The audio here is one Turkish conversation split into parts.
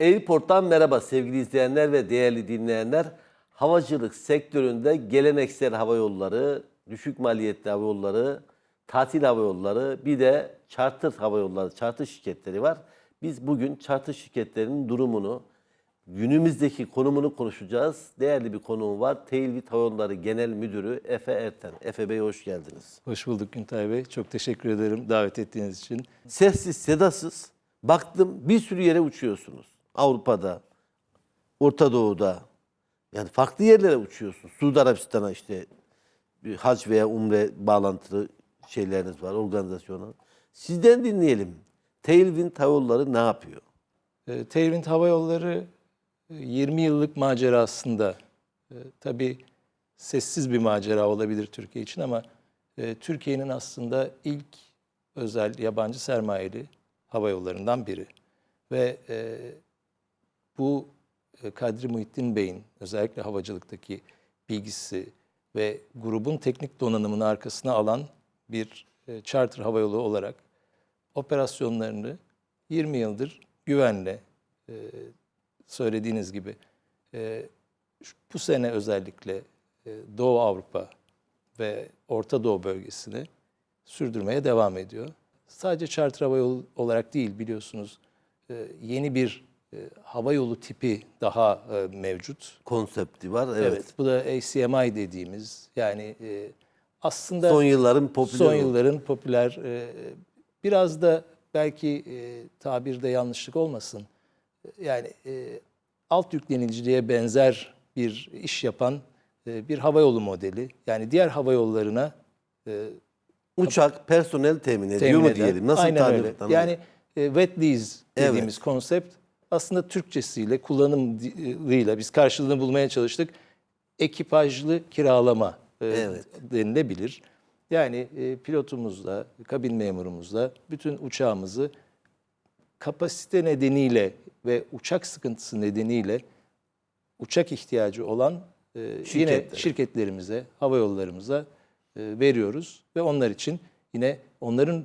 Airport'tan merhaba sevgili izleyenler ve değerli dinleyenler. Havacılık sektöründe geleneksel hava yolları, düşük maliyetli hava yolları, tatil hava yolları, bir de charter hava yolları, charter şirketleri var. Biz bugün charter şirketlerinin durumunu, günümüzdeki konumunu konuşacağız. Değerli bir konuğum var. Tailwind Hava Yolları Genel Müdürü Efe Erten. Efe Bey hoş geldiniz. Hoş bulduk Güntay Bey. Çok teşekkür ederim davet ettiğiniz için. Sessiz, sedasız. Baktım bir sürü yere uçuyorsunuz. Avrupa'da, Orta Doğu'da. Yani farklı yerlere uçuyorsunuz. Suudi Arabistan'a işte bir hac veya umre bağlantılı şeyleriniz var, organizasyonlar. Sizden dinleyelim. Tailwind Hava Yolları ne yapıyor? E, Tailwind Hava Yolları e, 20 yıllık macerasında e, tabii sessiz bir macera olabilir Türkiye için ama e, Türkiye'nin aslında ilk özel yabancı sermayeli hava yollarından biri. Ve e, bu e, Kadri Muhittin Bey'in özellikle havacılıktaki bilgisi ve grubun teknik donanımını arkasına alan bir e, charter havayolu olarak operasyonlarını 20 yıldır güvenle e, söylediğiniz gibi bu sene özellikle Doğu Avrupa ve Orta Doğu bölgesini sürdürmeye devam ediyor. Sadece charter hava yolu olarak değil biliyorsunuz yeni bir e, hava yolu tipi daha e, mevcut. Konsepti var. Evet. Evet. bu da ACMI dediğimiz yani e, aslında Son yılların popüler. son yılların popüler e, biraz da belki e, tabirde yanlışlık olmasın. Yani e, alt yükleniciliğe benzer bir iş yapan e, bir havayolu modeli. Yani diğer hava yollarına e, Uçak, personel temin ediyor temin mu eden- diyelim? Nasıl Aynen öyle. Yani e, wet lease Evet. dediğimiz konsept aslında Türkçesiyle, kullanım diliyle biz karşılığını bulmaya çalıştık. Ekipajlı kiralama e, Evet. denilebilir. Yani e, pilotumuzla, kabin memurumuzla bütün uçağımızı kapasite nedeniyle ve uçak sıkıntısı nedeniyle uçak ihtiyacı olan e, yine şirketlerimize, hava yollarımıza veriyoruz ve onlar için yine onların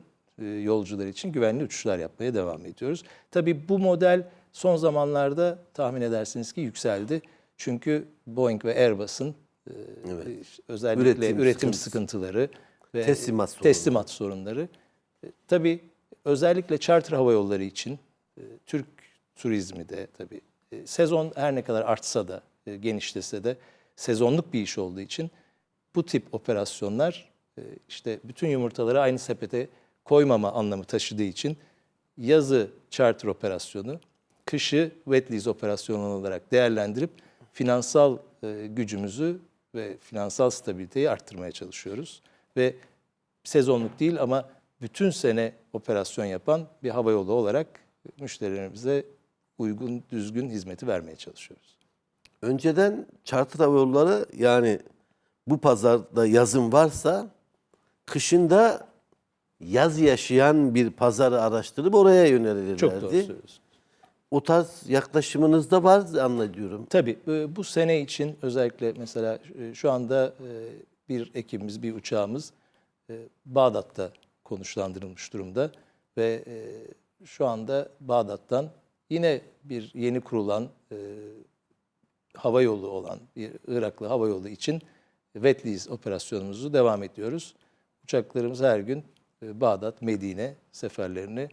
yolcuları için güvenli uçuşlar yapmaya devam ediyoruz. Tabii bu model son zamanlarda tahmin edersiniz ki yükseldi. Çünkü Boeing ve Airbus'un e, özellikle Üretim üretim, sıkıntısı. sıkıntıları ve Teslimat sorunları. teslimat sorunları. E, Tabii özellikle charter hava yolları için e, Türk turizmi de tabii sezon her ne kadar artsa da genişlese de sezonluk bir iş olduğu için bu tip operasyonlar işte bütün yumurtaları aynı sepete koymama anlamı taşıdığı için yazı charter operasyonu, kışı wet lease operasyonu olarak değerlendirip finansal e, gücümüzü ve finansal stabiliteyi arttırmaya çalışıyoruz. Ve sezonluk değil ama bütün sene operasyon yapan bir havayolu olarak müşterilerimize uygun, düzgün hizmeti vermeye çalışıyoruz. Önceden charter hava yolları yani bu pazarda yazın varsa kışında yaz yaşayan bir pazarı araştırıp oraya yönelirlerdi. Çok doğru söylüyorsunuz. O tarz yaklaşımınız da var anlıyorum. Tabii e, bu sene için özellikle mesela e, şu anda e, bir ekibimiz, bir uçağımız Bağdat'ta konuşlandırılmış durumda ve şu anda Bağdat'tan yine bir yeni kurulan hava yolu olan bir Iraklı hava yolu için lease operasyonumuzu devam ediyoruz. Uçaklarımız her gün Bağdat, Medine seferlerini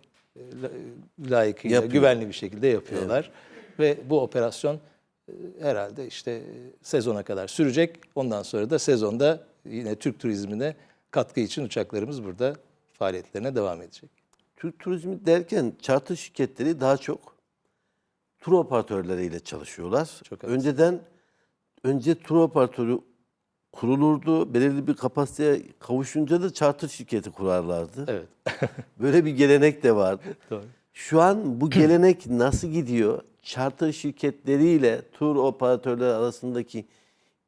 layıkıyla, Yapıyor. güvenli bir şekilde yapıyorlar. Ve bu operasyon e, herhalde işte e, sezona kadar sürecek. Ondan sonra da sezonda yine Türk turizmine katkı için uçaklarımız burada faaliyetlerine devam edecek. Türk turizmi derken charter şirketleri daha çok tur operatörleriyle çalışıyorlar. Çok. Önceden önce tur operatörü kurulurdu. Belirli bir kapasiteye kavuşunca da charter şirketi kurarlardı. Evet. Böyle bir gelenek de vardı. Doğru. Şu an bu gelenek nasıl gidiyor? Charter şirketleriyle tur operatörleri arasındaki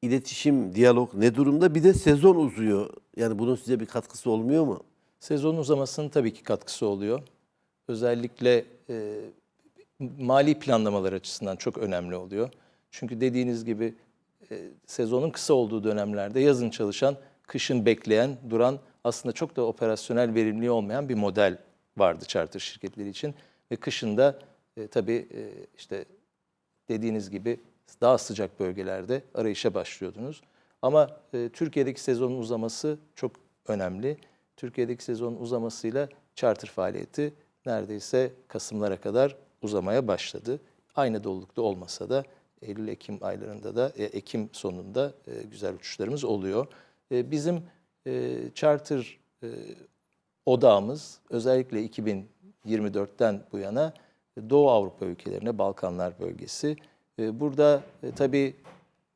iletişim, diyalog ne durumda? Bir de sezon uzuyor. Yani bunun size bir katkısı olmuyor mu? Sezon uzamasının tabii ki katkısı oluyor. Özellikle e, mali planlamalar açısından çok önemli oluyor. Çünkü dediğiniz gibi e, sezonun kısa olduğu dönemlerde yazın çalışan, kışın bekleyen, duran aslında çok da operasyonel verimli olmayan bir model vardı charter şirketleri için. Ve kışın da e, tabii e, işte dediğiniz gibi daha sıcak bölgelerde arayışa başlıyordunuz. Ama e, Türkiye'deki sezonun uzaması çok önemli. Türkiye'deki sezonun uzamasıyla charter faaliyeti neredeyse Kasımlara kadar uzamaya başladı. Aynı dolulukta olmasa da Eylül-Ekim aylarında da, e, Ekim sonunda e, güzel uçuşlarımız oluyor. E, bizim charter odağımız özellikle 2024'ten bu yana Doğu Avrupa ülkelerine, Balkanlar bölgesi. Burada tabii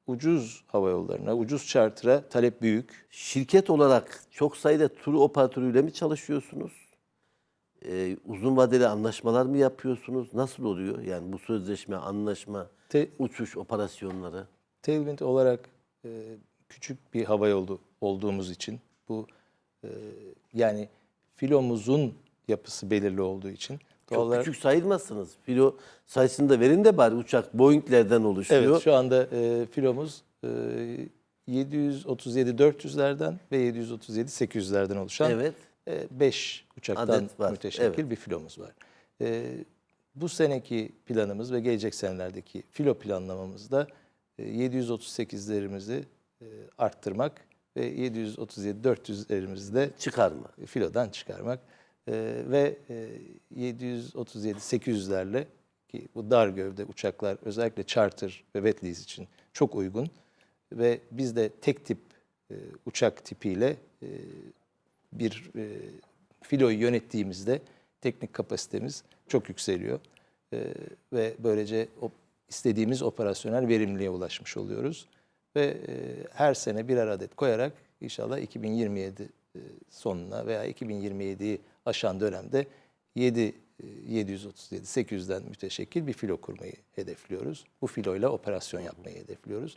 ucuz hava yollarına, ucuz charter'a talep büyük. Şirket olarak çok sayıda tur operatörüyle mi çalışıyorsunuz? Ee, uzun vadeli anlaşmalar mı yapıyorsunuz? Nasıl oluyor? Yani bu sözleşme, anlaşma, Te- uçuş operasyonları. Tailwind olarak e, küçük bir hava yolu olduğumuz için bu e, yani filomuzun yapısı belirli olduğu için Çok olarak- küçük sayılmazsınız. Filo sayısını da verin de bari uçak Boeing'lerden oluşuyor. Evet şu anda e, filomuz e, 737-400'lerden ve 737-800'lerden oluşan Evet. 5 uçaktan Adet var, müteşekkil bir filomuz var. E, bu seneki planımız ve gelecek senelerdeki filo planlamamızda e, 738'lerimizi e, arttırmak ve 737-400'lerimizi de Çıkarma. filodan çıkarmak ve e, 737-800'lerle ki bu dar gövde uçaklar özellikle charter ve wet lease için çok uygun ve biz de tek tip e, uçak tipiyle e, bir e, filoyu yönettiğimizde teknik kapasitemiz çok yükseliyor E, ve böylece o istediğimiz operasyonel verimliliğe ulaşmış oluyoruz ve e, her sene birer adet koyarak inşallah 2027 e, sonuna veya 2027'yi aşan dönemde 7 737 800'den müteşekkil bir filo kurmayı hedefliyoruz. Bu filoyla operasyon yapmayı hedefliyoruz.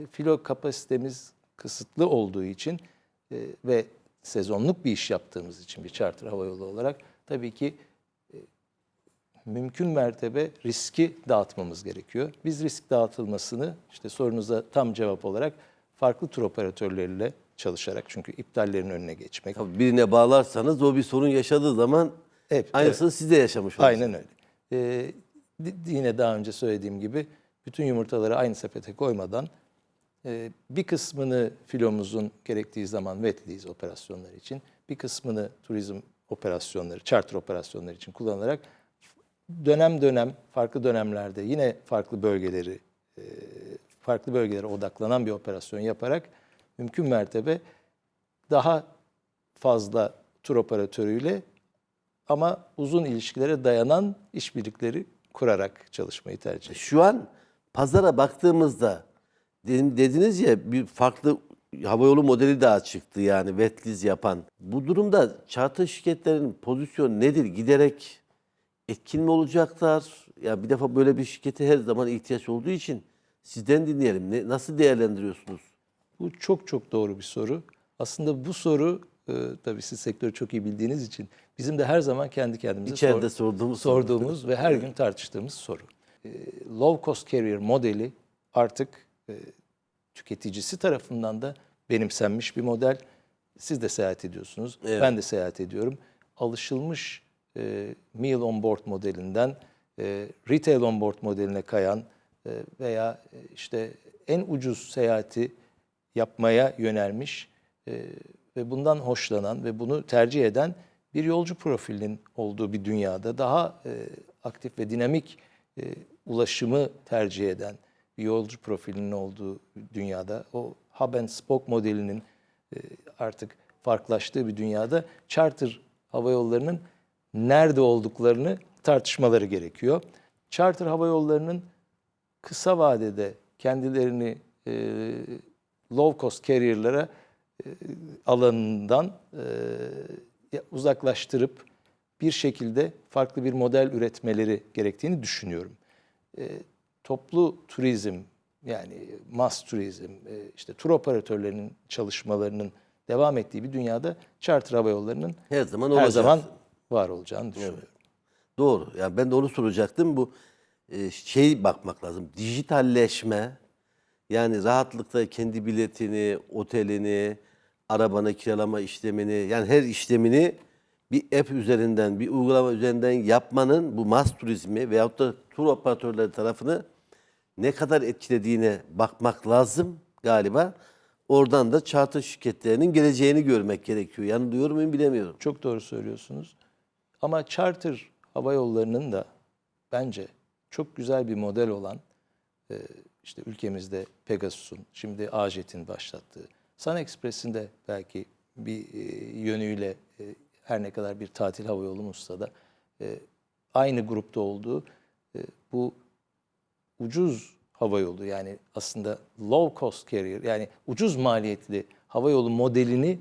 E, Filo kapasitemiz kısıtlı olduğu için e, ve sezonluk bir iş yaptığımız için bir charter havayolu olarak tabii ki mümkün mertebe riski dağıtmamız gerekiyor. Biz risk dağıtılmasını işte sorunuza tam cevap olarak farklı tur operatörleriyle çalışarak çünkü iptallerin önüne geçmek. Tabii birine bağlarsanız o bir sorun yaşadığı zaman Evet, aynısını siz de yaşamış olursunuz. Aynen öyle. Ee, yine daha önce söylediğim gibi bütün yumurtaları aynı sepete koymadan e, bir kısmını filomuzun gerektiği zaman wet lease operasyonları için, bir kısmını turizm operasyonları, charter operasyonları için kullanarak dönem dönem farklı dönemlerde yine farklı bölgeleri e, farklı bölgelere odaklanan bir operasyon yaparak mümkün mertebe daha fazla tur operatörüyle ama uzun ilişkilere dayanan işbirlikleri kurarak çalışmayı tercih ediyoruz. Şu an pazara baktığımızda dediniz ya bir farklı havayolu modeli daha çıktı yani lease yapan. Bu durumda charter şirketlerin pozisyonu nedir? Giderek etkin mi olacaklar? Ya bir defa böyle bir şirkete her zaman ihtiyaç olduğu için sizden dinleyelim. Ne, nasıl değerlendiriyorsunuz? Bu çok çok doğru bir soru. Aslında bu soru e, tabii siz sektörü çok iyi bildiğiniz için bizim de her zaman kendi kendimize İçeride sor- sorduğumuz soru. sorduğumuz ve her gün tartıştığımız soru. E, low cost carrier modeli artık e, tüketicisi tarafından da benimsenmiş bir model. Siz de seyahat ediyorsunuz. Evet. Ben de seyahat ediyorum. Alışılmış e, meal on board modelinden e, retail on board modeline kayan e, veya e, işte en ucuz seyahati yapmaya yönelmiş e, ve bundan hoşlanan ve bunu tercih eden bir yolcu profilinin olduğu bir dünyada daha e, aktif ve dinamik e, ulaşımı tercih eden bir yolcu profilinin olduğu dünyada o hub and spoke modelinin e, artık farklılaştığı bir dünyada charter hava yollarının nerede olduklarını tartışmaları gerekiyor. Charter hava yollarının kısa vadede kendilerini e, low cost carrier'lara e, alanından e, uzaklaştırıp bir şekilde farklı bir model üretmeleri gerektiğini düşünüyorum. E, toplu turizm yani mass turizm, e, işte tur operatörlerinin çalışmalarının devam ettiği bir dünyada charter hava yollarının Her zaman her olacak. zaman var olacağını düşünüyorum. Doğru. Yani ben de onu soracaktım. Bu e, şey bakmak lazım. Dijitalleşme yani rahatlıkla kendi biletini, otelini, arabanı kiralama işlemini yani her işlemini bir app üzerinden, bir uygulama üzerinden yapmanın bu mas turizmi veyahut da tur operatörleri tarafını ne kadar etkilediğine bakmak lazım galiba. Oradan da charter şirketlerinin geleceğini görmek gerekiyor. Yanılıyor muyum bilemiyorum. Çok doğru söylüyorsunuz. Ama charter hava yollarının da bence çok güzel bir model olan e, işte ülkemizde Pegasus'un, şimdi Ajet'in başlattığı, Sun Express'in de belki bir e, yönüyle e, her ne kadar bir tatil hava yolumuzsa da aynı grupta olduğu bu ucuz hava yolu yani aslında low cost carrier yani ucuz maliyetli hava yolu modelini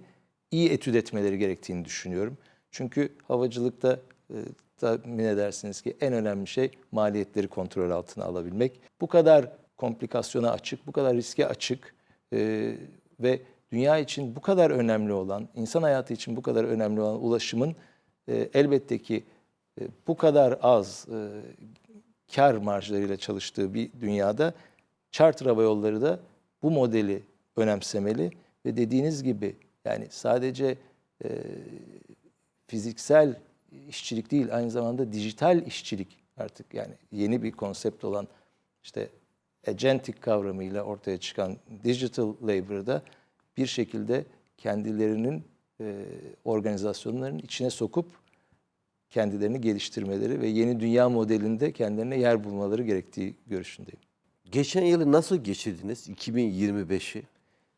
iyi etüt etmeleri gerektiğini düşünüyorum. Çünkü havacılıkta e, tahmin edersiniz ki en önemli şey maliyetleri kontrol altına alabilmek. Bu kadar komplikasyona açık, bu kadar riske açık e, ve dünya için bu kadar önemli olan, insan hayatı için bu kadar önemli olan ulaşımın e, elbette ki e, bu kadar az e, kar marjlarıyla çalıştığı bir dünyada charter hava yolları da bu modeli önemsemeli ve dediğiniz gibi yani sadece e, fiziksel işçilik değil aynı zamanda dijital işçilik artık yani yeni bir konsept olan işte agentic kavramıyla ortaya çıkan digital labor'da bir şekilde kendilerinin e, organizasyonların içine sokup kendilerini geliştirmeleri ve yeni dünya modelinde kendilerine yer bulmaları gerektiği görüşündeyim. Geçen yılı nasıl geçirdiniz 2025'i?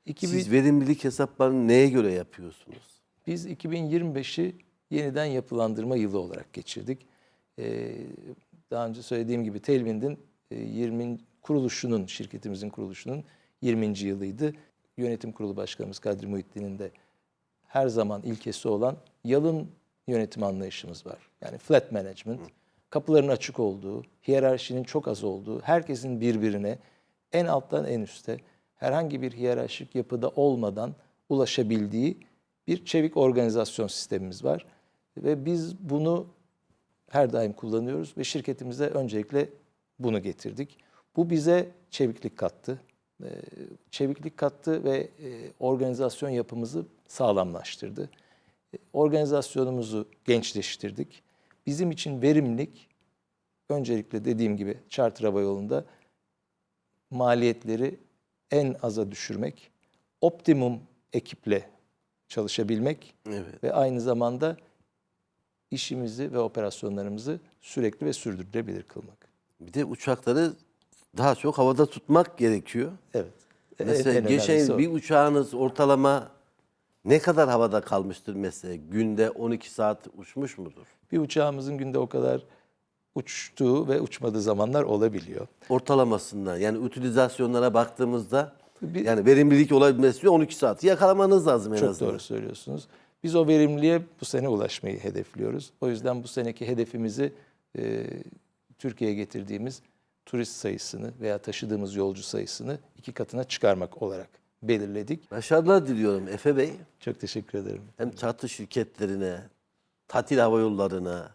2000 Siz verimlilik hesaplarını neye göre yapıyorsunuz? Biz 2025'i yeniden yapılandırma yılı olarak geçirdik. Ee, daha önce söylediğim gibi Tailwind'in e, 20 kuruluşunun, şirketimizin kuruluşunun 20. yılıydı. Yönetim Kurulu Başkanımız Kadri Muhittin'in de her zaman ilkesi olan yalın yönetim anlayışımız var. Yani flat management, kapıların açık olduğu, hiyerarşinin çok az olduğu, herkesin birbirine en alttan en üste herhangi bir hiyerarşik yapıda olmadan ulaşabildiği bir çevik organizasyon sistemimiz var. Ve biz bunu her daim kullanıyoruz ve şirketimize öncelikle bunu getirdik. Bu bize çeviklik kattı. Ee, Çeviklik kattı ve e, organizasyon yapımızı sağlamlaştırdı. E, Organizasyonumuzu gençleştirdik. Bizim için verimlilik öncelikle dediğim gibi charter hava yolunda maliyetleri en aza düşürmek, optimum ekiple çalışabilmek Evet. ve aynı zamanda işimizi ve operasyonlarımızı sürekli ve sürdürülebilir kılmak. Bir de uçakları daha çok havada tutmak gerekiyor. Evet. En- Mesela en geçen bir uçağınız ortalama ne kadar havada kalmıştır mesela? Günde 12 saat uçmuş mudur? bir uçağımızın günde o kadar uçtuğu ve uçmadığı zamanlar olabiliyor. Ortalamasından yani utilizasyonlara baktığımızda Bir- yani verimlilik olabilmesi için 12 saati yakalamanız lazım en Çok azından. doğru söylüyorsunuz. Biz o verimliliğe bu sene ulaşmayı hedefliyoruz. O yüzden bu seneki hedefimizi e, Türkiye'ye getirdiğimiz turist sayısını veya taşıdığımız yolcu sayısını iki katına çıkarmak olarak belirledik. Başarılar diliyorum Efe Bey. Çok teşekkür ederim. Hem çatı şirketlerine, tatil hava yollarına,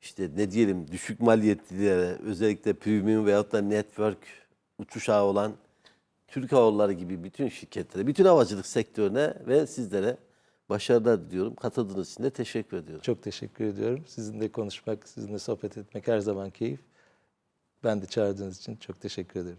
işte ne diyelim düşük maliyetlilere, özellikle premium veyahut da network uçuş ağı olan Türk Hava Yolları gibi bütün şirketlere, bütün havacılık sektörüne ve sizlere başarılar diliyorum. Katıldığınız için de teşekkür ediyorum. Çok teşekkür ediyorum. Sizinle konuşmak, sizinle sohbet etmek her zaman keyif. Ben de çağırdığınız için çok teşekkür ederim.